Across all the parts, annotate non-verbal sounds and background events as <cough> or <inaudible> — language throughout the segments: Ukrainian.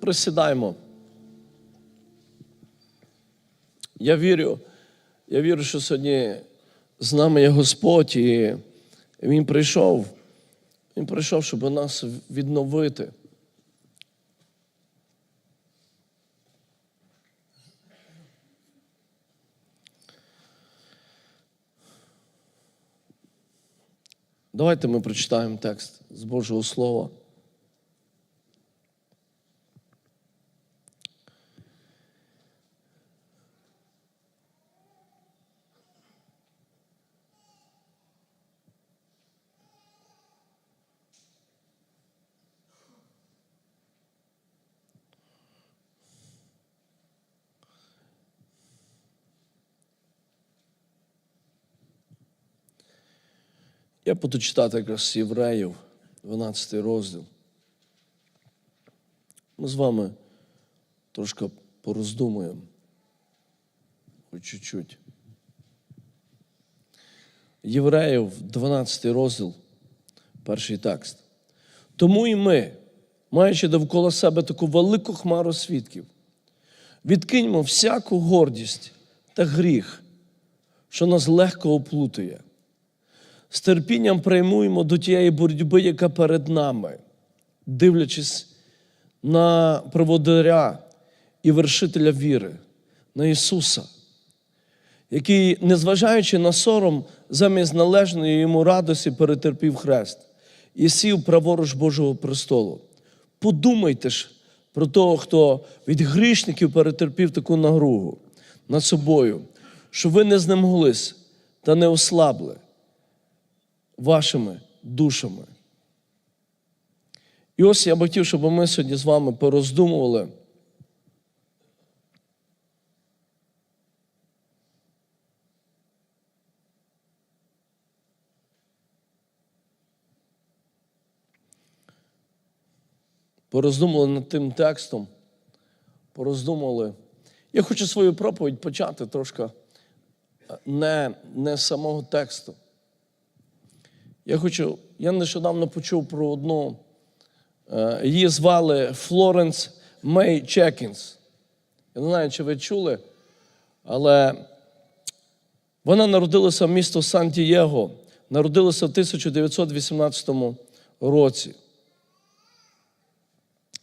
присідаємо. Я вірю, я вірю, що сьогодні з нами є Господь, і Він прийшов. Він прийшов, щоб нас відновити. Давайте ми прочитаємо текст з Божого Слова. Я буду читати якраз з Євреїв, 12 розділ. Ми з вами трошки пороздумуємо. Хоч чуть-чуть. Євреїв, 12 розділ, перший текст. Тому і ми, маючи довкола себе таку велику хмару свідків, відкиньмо всяку гордість та гріх, що нас легко оплутує з терпінням приймуємо до тієї боротьби, яка перед нами, дивлячись на проводаря і вершителя віри, на Ісуса, який, незважаючи на сором, замість належної йому радості перетерпів хрест і сів праворуч Божого престолу. Подумайте ж про того, хто від грішників перетерпів таку нагругу над собою, що ви не знемоглись та не ослабли вашими душами. І ось я б хотів, щоб ми сьогодні з вами пороздумували. Пороздумували над тим текстом, пороздумували. Я хочу свою проповідь почати трошки не, не з самого тексту. Я хочу, я нещодавно почув про одну, е, її звали Флоренс Мей Чекінс. Я не знаю, чи ви чули, але вона народилася в місто Сан-Дієго, народилася в 1918 році.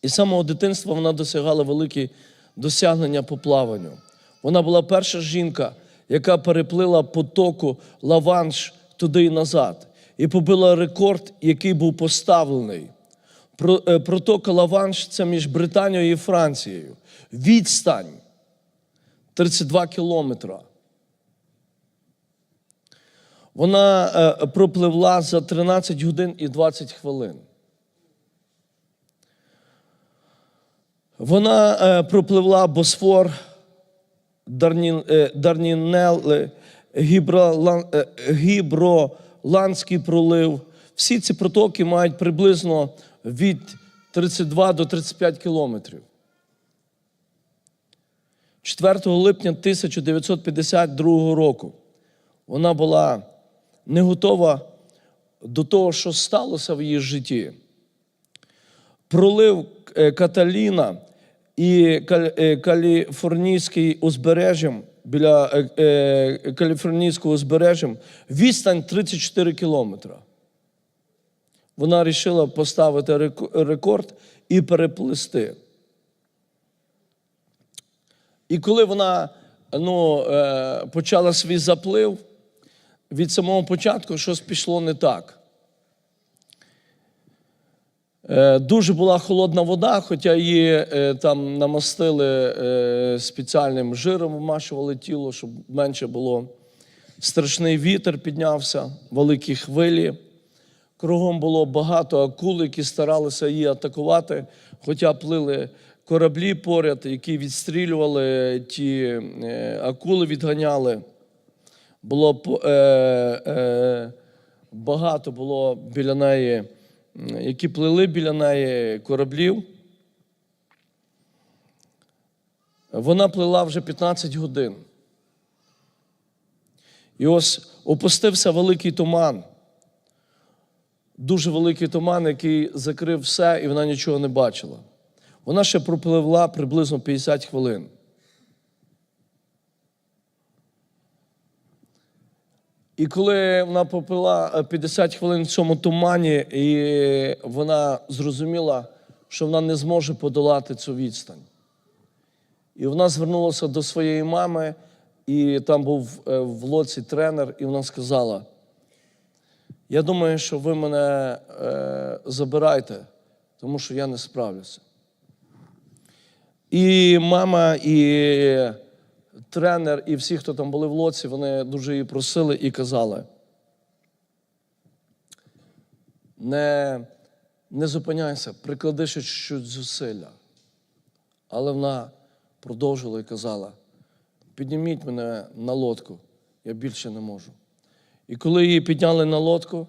І з самого дитинства вона досягала великі досягнення по плаванню. Вона була перша жінка, яка переплила потоку Лаванш туди і назад і побила рекорд, який був поставлений. Е, Протока Лаванш між Британією і Францією. Відстань 32 кілометра. Вона е, пропливла за 13 годин і 20 хвилин. Вона е, пропливла Босфор, Дарні, е, Дарнінели, Е, пролив. Всі ці протоки мають приблизно від 32 до 35 кілометрів. 4 липня 1952 року вона була не готова до того, що сталося в її житті. Пролив е, Каталіна і е, Каліфорнійський узбережжям біля е, е, Каліфорнійського узбережжям відстань 34 кілометра. Вона вирішила поставити рекорд і переплисти. І коли вона ну, е, почала свій заплив, від самого початку щось пішло не так. Е, Дуже була холодна вода, хоча її е, там намастили е, спеціальним жиром, вмашували тіло, щоб менше було. Страшний вітер піднявся, великі хвилі. Кругом було багато акул, які старалися її атакувати, хоча плили кораблі поряд, які відстрілювали ті акули, відганяли. Було е, е, багато було біля неї, які плили біля неї кораблів. Вона плила вже 15 годин. І ось опустився великий туман. Дуже великий туман, який закрив все, і вона нічого не бачила. Вона ще пропливла приблизно 50 хвилин. І коли вона попила е, 50 хвилин в цьому тумані, і вона зрозуміла, що вона не зможе подолати цю відстань. І вона звернулася до своєї мами, і там був е, в лоці тренер, і вона сказала: Я думаю, що ви мене е, забирайте, тому що я не справлюся. І мама, і тренер, і всі, хто там були в лоці, вони дуже її просили і казали: не, не зупиняйся, приклади ще чуть зусилля. Але вона продовжила і казала: підніміть мене на лодку, я більше не можу. І коли її підняли на лодку,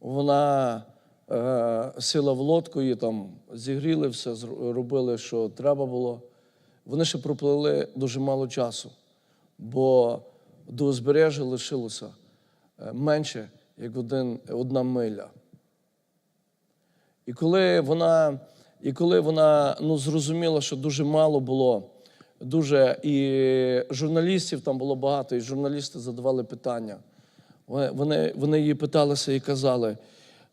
вона е, сіла в лодку, її там зігріли, все робили, що треба було. Вони ще проплили дуже мало часу, бо до узбережжя лишилося е, менше, як один, одна миля. І коли вона, і коли вона ну, зрозуміла, що дуже мало було, дуже і журналістів там було багато, і журналісти задавали питання. Вони, вони, її питалися і казали: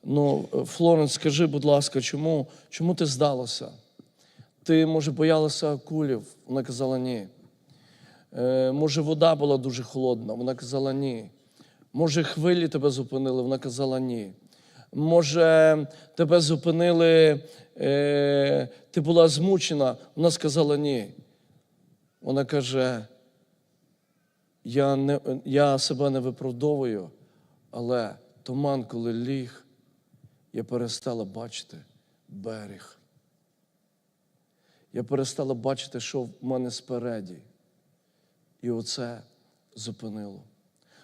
ну, Флоренс, скажи, будь ласка, чому, чому ти здалася? Ти, може, боялася акулів? Вона казала ні. Е, може, вода була дуже холодна? Вона казала ні. Може, хвилі тебе зупинили? Вона казала ні. Може, тебе зупинили, е, ти була змучена? Вона сказала ні. Вона каже, я, не, я себе не виправдовую, але туман, коли ліг, я перестала бачити берег. Я перестала бачити, що в мене спереді. І оце зупинило.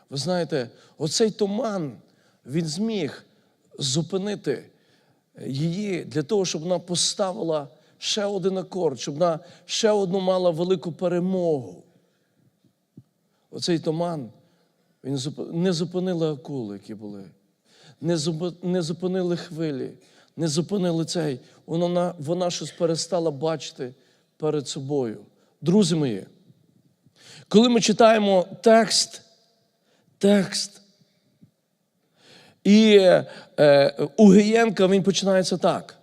Ви знаєте, оцей туман, він зміг зупинити її для того, щоб вона поставила ще один акорд, щоб вона ще одну мала велику перемогу. Оцей туман, він не зупинили акули, які були, не зупинили хвилі, не зупинили цей. Вона, вона щось перестала бачити перед собою. Друзі мої, коли ми читаємо текст, текст, і е, у Гієнка він починається так.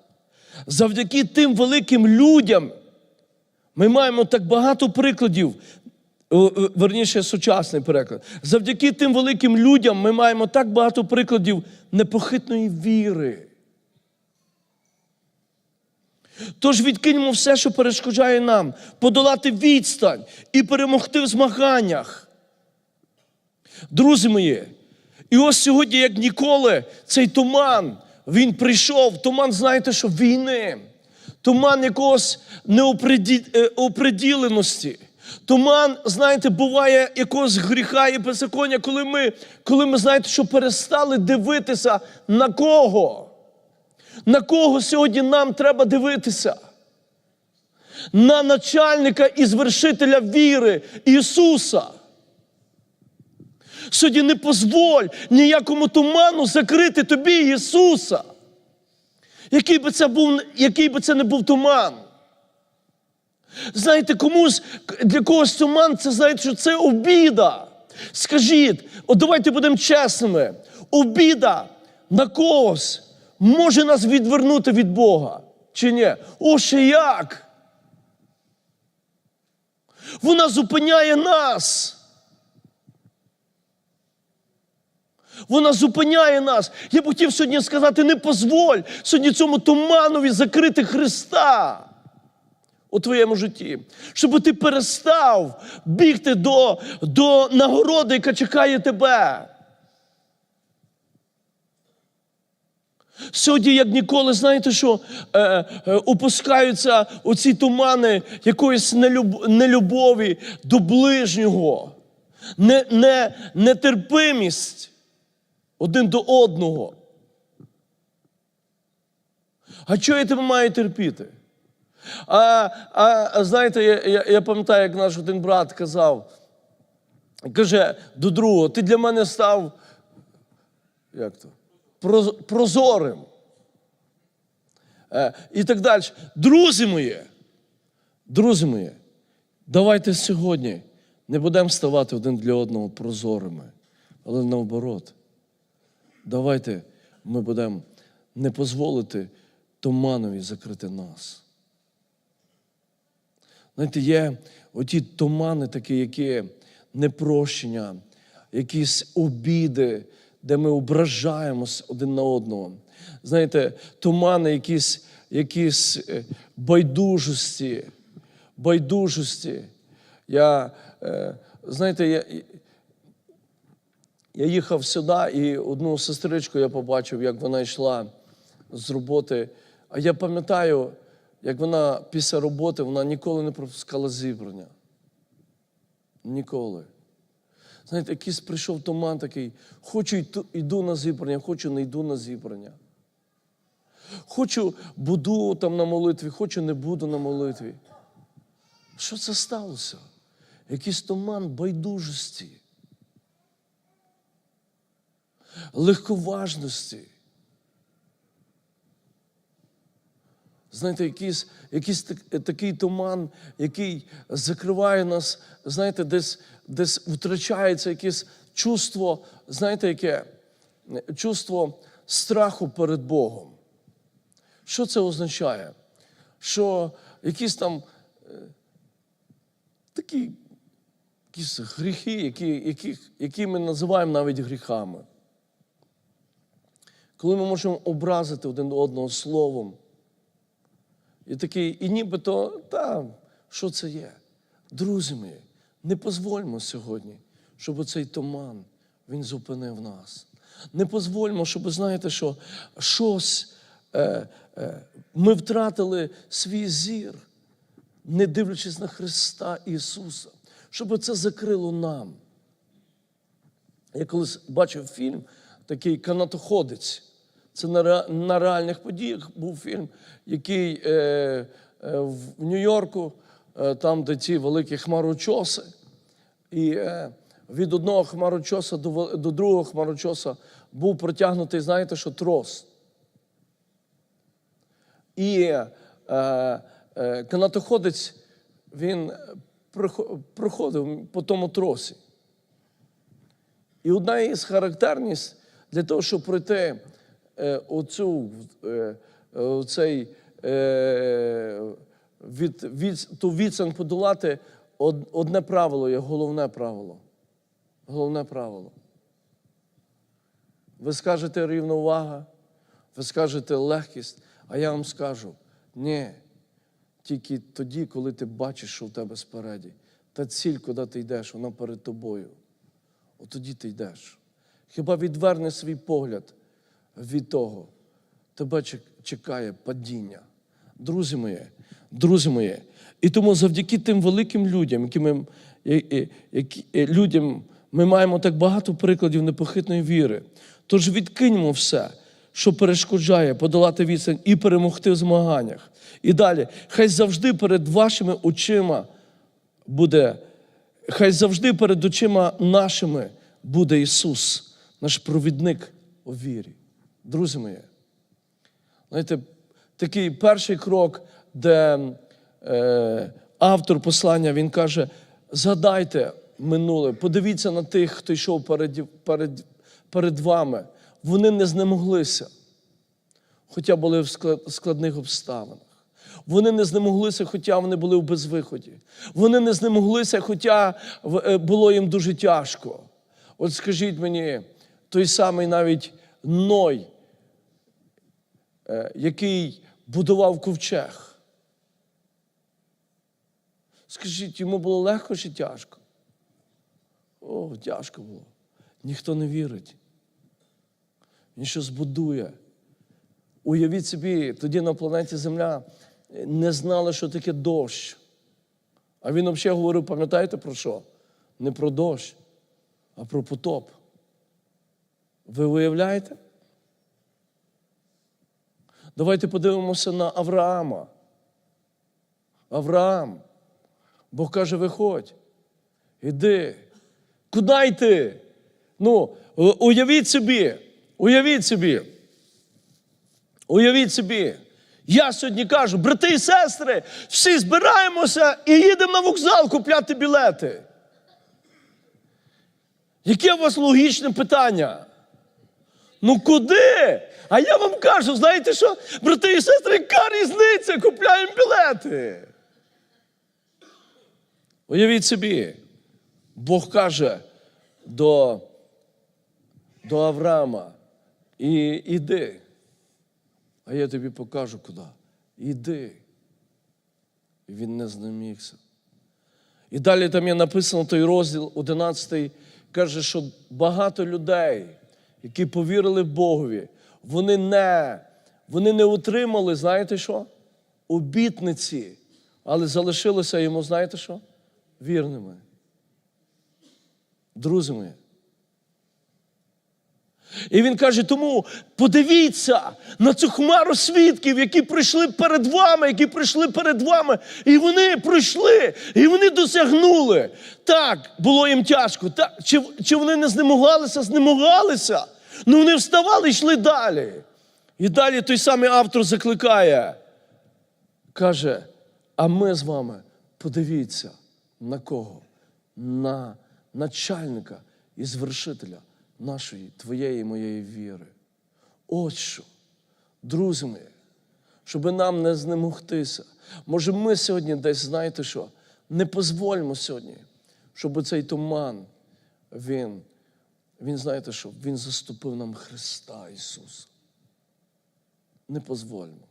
Завдяки тим великим людям ми маємо так багато прикладів, о, о, верніше, сучасний переклад. Завдяки тим великим людям ми маємо так багато прикладів непохитної віри. Тож відкинемо все, що перешкоджає нам, подолати відстань і перемогти в змаганнях. Друзі мої, і ось сьогодні, як ніколи, цей туман, він прийшов, туман, знаєте, що війни, туман якогось неоприділеності. Туман, знаєте, буває якогось гріха і беззаконня, коли ми, коли ми, знаєте, що перестали дивитися на кого. На кого сьогодні нам треба дивитися? На начальника і звершителя віри Ісуса. Сьогодні не дозволь ніякому туману закрити тобі Ісуса. Який би це, був, який би це не був туман. Знаєте, комусь для когось туман, це знаєте, що це обіда. Скажіть, от давайте будемо чесними. Обіда на когось може нас відвернути від Бога. Чи ні? О, ще як? Вона зупиняє нас. Вона зупиняє нас. Я б хотів сьогодні сказати: не позволь сьогодні цьому туманові закрити Христа у твоєму житті, щоб ти перестав бігти до, до нагороди, яка чекає тебе. Сьогодні, як ніколи, знаєте, що е, е, опускаються оці тумани якоїсь нелюб, нелюбові до ближнього, не, не, нетерпимість один до одного. А чого я тебе маю терпіти? А, а, знаєте, я, я, я пам'ятаю, як наш один брат казав, каже до другого, ти для мене став як то, прозорим. е, і так далі. Друзі мої, друзі мої, давайте сьогодні не будемо ставати один для одного прозорими, але наоборот. Давайте ми будемо не дозволити туманові закрити нас. Знаєте, є оті тумани такі, які непрощення, якісь обіди, де ми ображаємось один на одного. Знаєте, тумани, якісь, якісь е, байдужості, байдужості. Я, е, знаєте, я, я їхав сюди і одну сестричку я побачив, як вона йшла з роботи. А я пам'ятаю, як вона після роботи вона ніколи не пропускала зібрання. Ніколи. Знаєте, якийсь прийшов туман такий, хочу йду, на зібрання, хочу не йду на зібрання. Хочу буду там на молитві, хочу не буду на молитві. Що це сталося? Якийсь туман байдужості, легковажності. Знаєте, якийсь, якийсь такий туман, який закриває нас, знаєте, десь, десь втрачається якесь чувство, знаєте, яке? Чувство страху перед Богом. Що це означає? Що якісь там е, такі якісь гріхи, які, які, які ми називаємо навіть гріхами. Коли ми можемо образити один одного словом, і такий, і нібито, та, що це є? Друзі мої, не дозвольмо сьогодні, щоб оцей туман він зупинив нас. Не дозвольмо, щоб знаєте, що щось е, е, ми втратили свій зір, не дивлячись на Христа Ісуса, щоб це закрило нам. Я колись бачив фільм, такий канатоходець. Це на, на реальних подіях був фільм, який е, е, в Нью-Йорку, е, там, де ці великі хмарочоси. І е, від одного хмарочоса до, до другого хмарочоса був протягнутий, знаєте, що трос. І е, е, канатоходець він проходив по тому тросі. І одна із характерність для того, щоб пройти оцю, е, е, цей, е, від, від, ту відстань подолати, одне правило є головне правило. Головне правило. Ви скажете рівновага, ви скажете легкість, а я вам скажу, ні, тільки тоді, коли ти бачиш, що в тебе спереді. Та ціль, куди ти йдеш, вона перед тобою. От тоді ти йдеш. Хіба відверне свій погляд від того, тебе чекає падіння. Друзі мої, друзі мої. І тому завдяки тим великим людям, які ми, які, е, людям, ми маємо так багато прикладів непохитної віри. Тож відкиньмо все, що перешкоджає подолати відстань і перемогти в змаганнях. І далі, хай завжди перед вашими очима буде, хай завжди перед очима нашими буде Ісус, наш провідник у вірі. Друзі мої, знаєте, такий перший крок, де е, автор послання він каже: згадайте минуле, подивіться на тих, хто йшов перед, перед, перед вами. Вони не знемоглися, хоча були в складних обставинах. Вони не знемоглися, хоча вони були в безвиході. Вони не знемоглися, хоча е, було їм дуже тяжко. От скажіть мені, той самий навіть Ной, який будував ковчег. Скажіть, йому було легко чи тяжко? О, тяжко було. Ніхто не вірить. Він щось будує. Уявіть собі, тоді на планеті Земля не знали, що таке дощ. А він взагалі говорив, пам'ятаєте про що? Не про дощ, а про потоп. Ви уявляєте? Давайте подивимося на Авраама. Авраам. Бог каже, виходь, іди. Куди йти? Ну, уявіть собі, уявіть собі. Уявіть собі, Я сьогодні кажу, брати і сестри, всі збираємося і їдемо на вокзал купляти білети. Яке у вас логічне питання? Ну куди? А я вам кажу, знаєте що, брати і сестри, яка різниця? Купляємо білети. Уявіть собі, Бог каже до, до Авраама, і іди. А я тобі покажу куди. Іди. І він не знемігся. І далі там є написано той розділ 11, каже, що багато людей, які повірили Богові, вони не, вони не отримали, знаєте що? Обітниці, але залишилися йому, знаєте що? Вірними. Друзі мої. І він каже: тому подивіться на цю хмару свідків, які прийшли перед вами, які прийшли перед вами, і вони пройшли, і вони досягнули. Так, було їм тяжко. Так, чи, чи вони не знемогалися, знемогалися. Ну вони вставали і йшли далі. І далі той самий автор закликає, каже: а ми з вами подивіться на кого? На начальника і звершителя нашої, твоєї моєї віри. От що, друзі мої, щоб нам не знемогтися. Може, ми сьогодні десь, знаєте що, не дозвольмо сьогодні, щоб цей туман, він, він, знаєте що, він заступив нам Христа Ісуса. Не дозвольмо.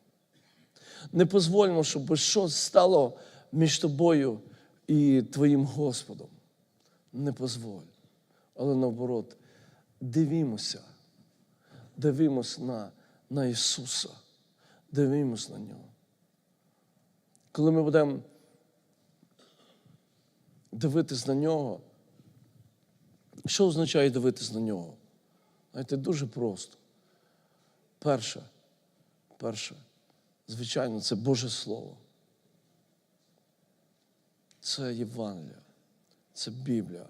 Не дозвольмо, щоб щось стало між тобою і твоїм Господом. Не дозволь. Але наоборот, дивімося, дивимось на, на Ісуса, дивимось на Нього. Коли ми будемо дивитись на Нього, що означає дивитись на Нього? Знаєте, дуже просто. Перше, перше, звичайно, це Боже Слово. Це Євангелія, це Біблія.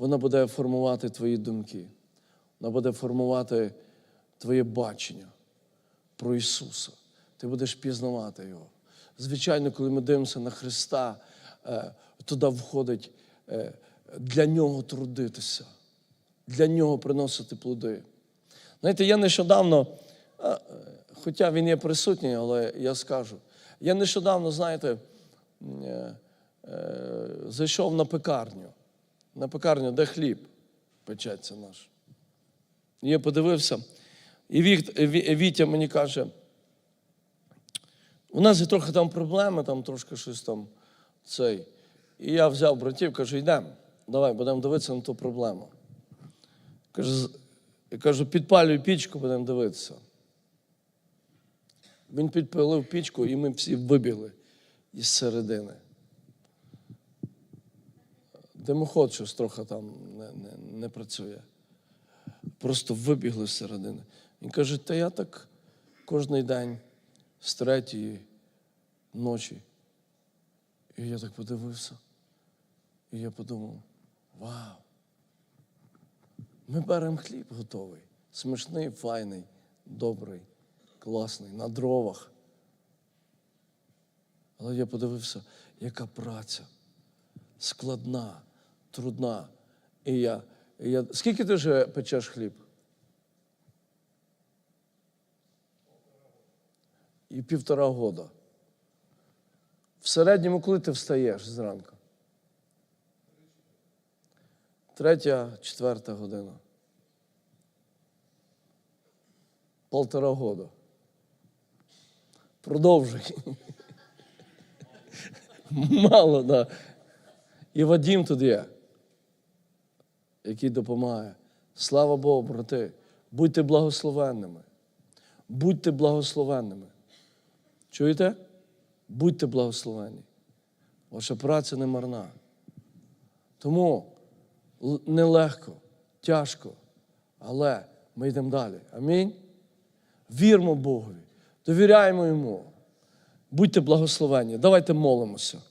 Вона буде формувати твої думки. Вона буде формувати твоє бачення про Ісуса. Ти будеш пізнавати Його. Звичайно, коли ми дивимося на Христа, е, туди входить е, для Нього трудитися, для Нього приносити плоди. Знаєте, я нещодавно, е, хоча він є присутній, але я скажу, я нещодавно, знаєте, зайшов на пекарню на пекарню, де хліб печеться наш. Я подивився, і Вітя мені каже, у нас є трохи там проблеми, там трошки щось там цей. І я взяв братів, кажу, йдемо, давай, будемо дивитися на ту проблему. Каже, з- я кажу, підпалюй пічку, будемо дивитися. Він підпалив пічку, і ми всі вибігли із середини димоход щось трохи там не, не, не працює. Просто вибігли зсередини. Він каже, та я так кожен день з третьої ночі. І я так подивився. І я подумав: вау! Ми беремо хліб готовий, смачний, файний, добрий, класний, на дровах. Але я подивився, яка праця складна, трудна. І я, і я... Скільки ти вже печеш хліб? І півтора года. В середньому, коли ти встаєш зранку? Третя, четверта година. Полтора года. Продовжуй. <laughs> Мало, да. І Вадім тут є, який допомагає. Слава Богу, брати. Будьте благословенними. Будьте благословенними. Чуєте? Будьте благословенні. Ваша праця не марна. Тому нелегко, тяжко, але ми йдемо далі. Амінь. Вірмо Богові, довіряємо Йому. Будьте благословенні. Давайте молимося.